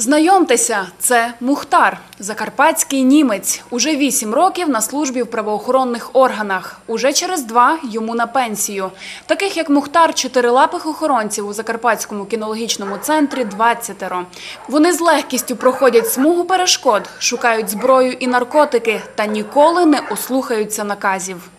Знайомтеся, це Мухтар, закарпатський німець. Уже вісім років на службі в правоохоронних органах. Уже через два йому на пенсію. Таких як Мухтар, чотирилапих охоронців у закарпатському кінологічному центрі 20 Вони з легкістю проходять смугу перешкод, шукають зброю і наркотики та ніколи не ослухаються наказів.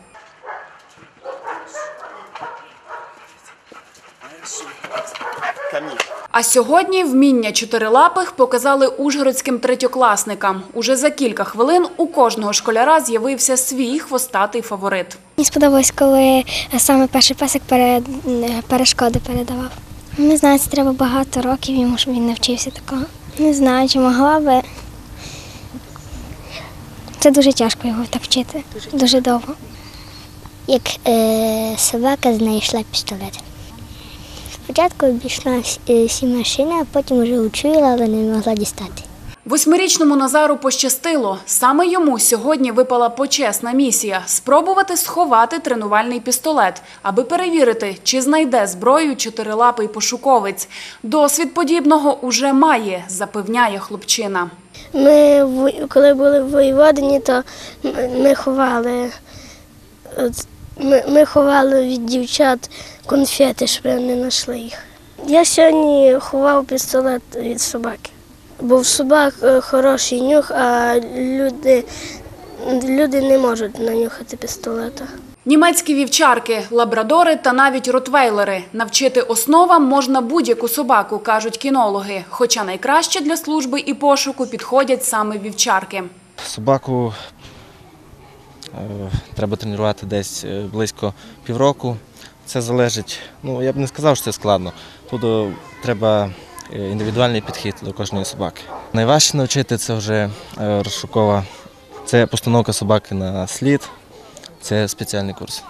А сьогодні вміння чотирилапих показали ужгородським третьокласникам. Уже за кілька хвилин у кожного школяра з'явився свій хвостатий фаворит. Мені сподобалось, коли саме перший песик пере- перешкоди передавав. Не знаю, це треба багато років йому, щоб він навчився такого. Не знаю, чи могла би. Це дуже тяжко його так вчити. Дуже довго. Як е, собака знайшла пістолет. Спочатку обійшла е, всі машини, а потім вже учуяла, але не могла дістати. Восьмирічному Назару пощастило. Саме йому сьогодні випала почесна місія – спробувати сховати тренувальний пістолет, аби перевірити, чи знайде зброю чотирилапий пошуковець. Досвід подібного уже має, запевняє хлопчина. Ми, коли були в Воєводині, то ми- ховали, от, ми, ми ховали від дівчат конфети, щоб вони не знайшли їх. Я сьогодні ховав пістолет від собаки. Бо в собак е, хороший нюх, а люди, люди не можуть нанюхати пістолета. Німецькі вівчарки, лабрадори та навіть ротвейлери. Навчити основам можна будь-яку собаку, кажуть кінологи. Хоча найкраще для служби і пошуку підходять саме вівчарки. Собаку треба тренувати десь е, близько півроку. Це залежить, ну я б не сказав, що це складно. Тут е, треба е, індивідуальний підхід до кожної собаки. Найважче навчити це вже е, розшукова. Це постановка собаки на слід, це спеціальний курс.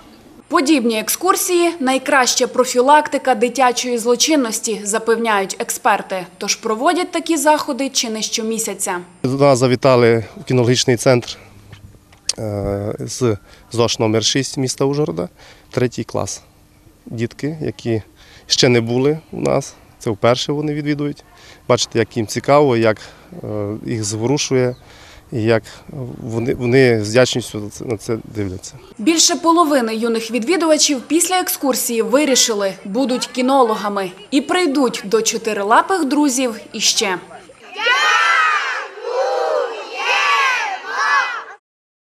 Подібні екскурсії – найкраща профілактика дитячої злочинності, запевняють експерти. Тож проводять такі заходи чи не щомісяця. До нас завітали в кінологічний центр е, з ЗОШ номер 6 міста Ужгорода, третій клас. Дітки, які ще не були у нас, це вперше вони відвідують. Бачите, як їм цікаво, як е, їх зворушує і як вони, вони з вдячністю на це дивляться. Більше половини юних відвідувачів після екскурсії вирішили – будуть кінологами. І прийдуть до чотирилапих друзів іще.